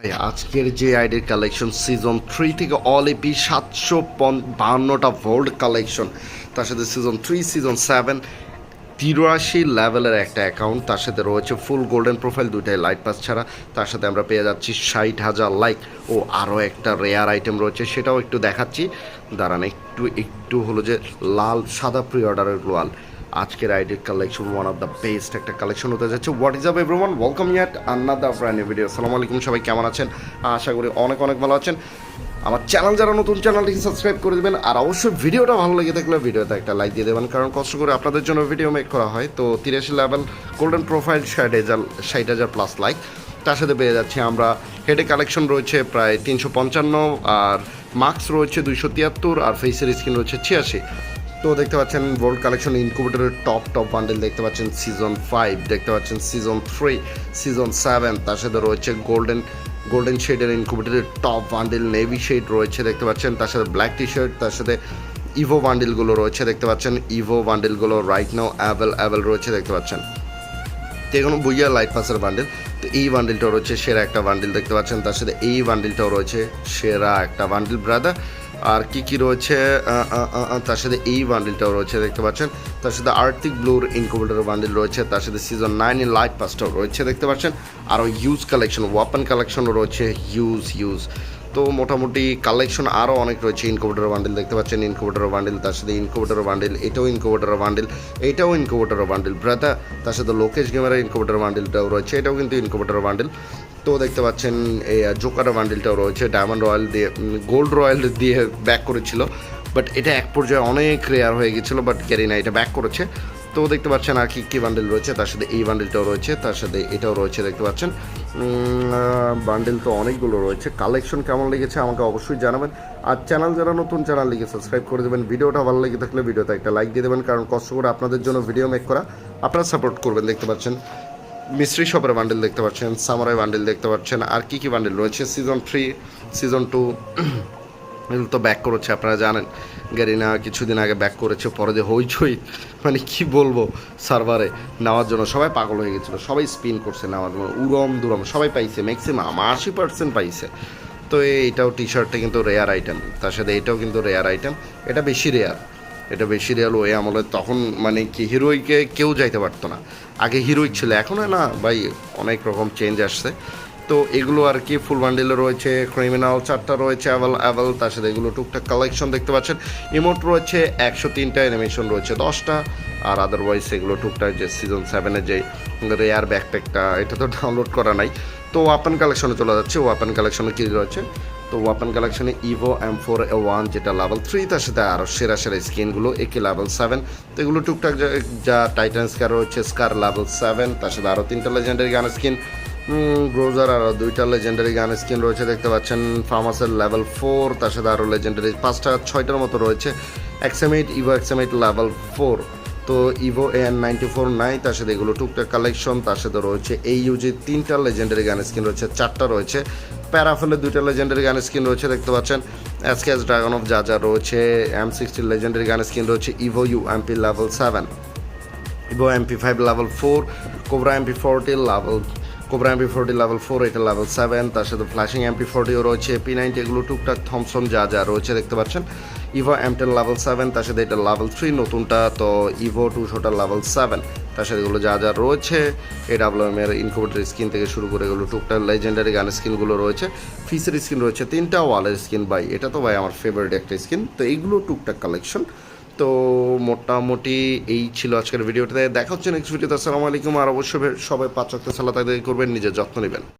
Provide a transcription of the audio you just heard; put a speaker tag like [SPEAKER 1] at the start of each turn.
[SPEAKER 1] ভাই, আজকের যে আইডির কালেকশন সিজন থ্রি থেকে অল এপি সাতশো বাহান্নটা ভোল্ড কালেকশন তার সাথে সিজন থ্রি সিজন সেভেন তিরাশি লেভেলের একটা অ্যাকাউন্ট তার সাথে রয়েছে ফুল গোল্ডেন প্রোফাইল দুইটাই লাইট পাস ছাড়া। তার সাথে আমরা পেয়ে যাচ্ছি ষাট হাজার লাইক ও আরও একটা রেয়ার আইটেম রয়েছে, সেটাও একটু দেখাচ্ছি। দাঁড়ান, একটু একটু হলো যে লাল, সাদা প্রি অর্ডারের লাল আজকের আইডির collection one of the best একটা কালেকশন হতে যাচ্ছে। What is up everyone welcome yacht আন্নাদা ব্র্যান্ড ভিডিও আসসালামু আলাইকুম সবাই কেমন আছেন? আশা করি অনেক অনেক ভালো আছেন। আমার চ্যানেল যারা নতুন চ্যানেলটিকে সাবস্ক্রাইব করে দেবেন। আর অবশ্যই ভিডিওটা ভালো লেগে থাকলে ভিডিওতে একটা লাইক দিয়ে দেবেন। কারণ কষ্ট করে আপনাদের জন্য ভিডিও মেক করা হয়। তো তিরাশি লেভেল গোল্ডেন প্রোফাইল ষাট হাজার ষাট হাজার প্লাস লাইক তার সাথে পেয়ে যাচ্ছি আমরা। হেডে কালেকশন রয়েছে প্রায় তিনশো পঞ্চান্ন। আর মার্কস রয়েছে দুইশো তিয়াত্তর। আর ফেসের স্ক্রিন রয়েছে ছিয়াশি। তো দেখতে পাচ্ছেন ওয়ার্ল্ড কালেকশন ইনকুবেটরের টপ টপ বান্ডেল দেখতে পাচ্ছেন সিজন ফাইভ দেখতে পাচ্ছেন সিজন থ্রি সিজন সেভেন তার সাথে রয়েছে গোল্ডেন গোল্ডেন শেডের ইনকুবেটরের টপ বান্ডেল নেভি শেড রয়েছে দেখতে পাচ্ছেন, তার সাথে ব্ল্যাক টি শার্ট তার সাথে ইভো বান্ডেলগুলো রয়েছে দেখতে পাচ্ছেন ইভো বান্ডেলগুলো রাইট নাও অ্যাভেল অ্যাভেল রয়েছে দেখতে পাচ্ছেন। তো এখানে বুইয়া লাইট পাসের বান্ডেল তো এই বান্ডেলটাও রয়েছে, সেরা একটা বান্ডেল দেখতে পাচ্ছেন, তার সাথে এই বান্ডেলটাও রয়েছে, সেরা একটা বান্ডেল ব্রাদার আর কি কি রয়েছে? তার সাথে এই বান্ডেলটাও রয়েছে, দেখতে পাচ্ছেন। তার সাথে আর্থিক ব্লুর ইনকোভেটার বান্ডেল রয়েছে, তার সাথে সিজন নাইন এর লাইট পাসটাও রয়েছে, দেখতে পাচ্ছেন। আরও ইউজ কালেকশন ওয়াপন কালেকশনও রয়েছে ইউজ ইউজ তো মোটামুটি কালেকশন আরও অনেক রয়েছে। ইনকুবেটর বান্ডেল দেখতে পাচ্ছেন। ইনকুবেটর বান্ডেল তার সাথে ইনকুবেটর বান্ডেল এটাও ইনকুবেটর বান্ডেল এটাও ইনকুবেটর বান্ডেল ব্রাদা তার সাথে লোকেশ গেমের ইনকুবেটর বান্ডেলটাও রয়েছে, এটাও কিন্তু ইনকুবেটর বান্ডেল তো দেখতে পাচ্ছেন এই জোকার বান্ডেলটাও রয়েছে। ডায়মন্ড রয়্যাল দিয়ে গোল্ড রয়্যাল দিয়ে ব্যাক করেছিল। বাট এটা এক পর্যায়ে অনেক রেয়ার হয়ে গেছিল বাট ক্যারিনা এটা ব্যাক করেছে। তো দেখতে পাচ্ছেন আর কি, কী বান্ডেল রয়েছে? তার সাথে এই বান্ডেলটাও রয়েছে, তার সাথে এটাও রয়েছে, দেখতে পাচ্ছেন। বান্ডেল তো অনেকগুলো রয়েছে। কালেকশন কেমন লেগেছে আমাকে অবশ্যই জানাবেন। আর চ্যানেল যারা নতুন চ্যানেল লিখে সাবস্ক্রাইব করে দেবেন। ভিডিওটা ভালো লেগে থাকলে ভিডিওতে একটা লাইক দিয়ে দেবেন, কারণ কষ্ট করে আপনাদের জন্য ভিডিও মেক করা আপনারা সাপোর্ট করবেন, দেখতে পাচ্ছেন। মিস্ত্রি শপের বান্ডেল দেখতে পাচ্ছেন সামারাই বান্ডেল দেখতে পাচ্ছেন, আর কি কি বান্ডেল রয়েছে? সিজন থ্রি সিজন টু এগুলো তো ব্যাক করেছে, আপনারা জানেন। গ্যারিনা কিছুদিন আগে ব্যাক করেছে, পরে যে হইচই মানে কি বলব সার্ভারে নেওয়ার জন্য। সবাই পাগল হয়ে গেছিল, সবাই স্পিন করছে নেওয়ার জন্য উরম দুরম, সবাই পাইছে ম্যাক্সিমাম আশি পার্সেন্ট পাইছে। তো এইটাও টি শার্টটা কিন্তু রেয়ার আইটেম তার সাথে এটাও কিন্তু রেয়ার আইটেম এটা বেশি রেয়ার এটা বেশি রিয়াল ওই আমলে তখন মানে কি হিরোইকে কেউ যাইতে পারতো না। আগে হিরোইক ছিল, এখন না, ভাই অনেক রকম চেঞ্জ আসছে। তো এগুলো আর কি ফুল বান্ডেলে রয়েছে ক্রিমিনাল চারটা রয়েছে অ্যাভেল অ্যাভেল তার সাথে এগুলো টুকটাক কালেকশন দেখতে পাচ্ছেন। ইমোট রয়েছে, একশো তিনটা অ্যানিমেশন রয়েছে, দশটা, আর আদারওয়াইজ এগুলো টুকটাক যে সিজন সেভেনের যে রেয়ার ব্যাকপ্যাকটা এটা তো ডাউনলোড করা নাই। তো ওয়াপেন কালেকশনে চলে যাচ্ছে ওয়াপেন কালেকশনে কী রয়েছে? তো ওয়াপেন কালেকশনে Evo M four A one যেটা লেভেল থ্রি তার সাথে আরও সেরা সেরা স্কিনগুলো একে লেভেল সেভেন তো এগুলো টুকটাক যা- যা টাইটান স্কার রয়েছে স্কার লেভেল সেভেন তার সাথে আরও তিনটা লেজেন্ডারি গান স্কিন গ্রোজার আরও দুইটা লেজেন্ডারি গান স্কিন রয়েছে, দেখতে পাচ্ছেন। ফার্মাসের লেভেল ফোর তার সাথে আরও লেজেন্ডারি পাঁচটা, ছয়টার মতো রয়েছে। এক্সামিট ইভো এক্সামিট লেভেল ফোর তো ইভো এন নাইনটি ফোর নাই, তার সাথে এগুলো টুকটাক কালেকশন তার সাথে রয়েছে এই ইউজি তিনটা লেজেন্ডারি গান স্কিন রয়েছে, চারটা রয়েছে। প্যারাফেলের দুইটা লেজেন্ডারি গান স্কিন রয়েছে, দেখতে পাচ্ছেন। এসকেএস ড্রাগন অফ যা যা রয়েছে M sixty legendary gun skin রয়েছে Evo U MP level seven Evo MP five level four Cobra MP forty level Cobra MP forty level four এটা লেভেল সেভেন তার সাথে ফ্ল্যাশিং এমপি ফোরটিও রয়েছে P ninety এগুলো টুকটাক থমসন যা যা রয়েছে দেখতে পাচ্ছেন। Evo M ten level seven তার সাথে এটা লেভেল থ্রি নতুনটা, তো ইভো টু টুশোটা লেভেল সেভেন তার সাথে এগুলো যা যা রয়েছে এ ডাব্লিউএম এর ইনকুবেটর স্কিন থেকে শুরু করে এগুলো টুকটাক লেজেন্ডারি গান স্কিনগুলো রয়েছে ফিসের স্কিন রয়েছে, তিনটা ওয়ালের স্কিন বাই এটা তো ভাই আমার ফেভারিট একটা স্কিন তো এইগুলো টুকটাক কালেকশন তো মোটামুটি এই ছিল আজকের ভিডিওটাতে। দেখা হচ্ছে নেক্সট ভিডিওতে আসসালামু আলাইকুম। আর অবশ্যই সবাই পাঁচ ওয়াক্ত সালাত আদায় করবেন, নিজের যত্ন নেবেন।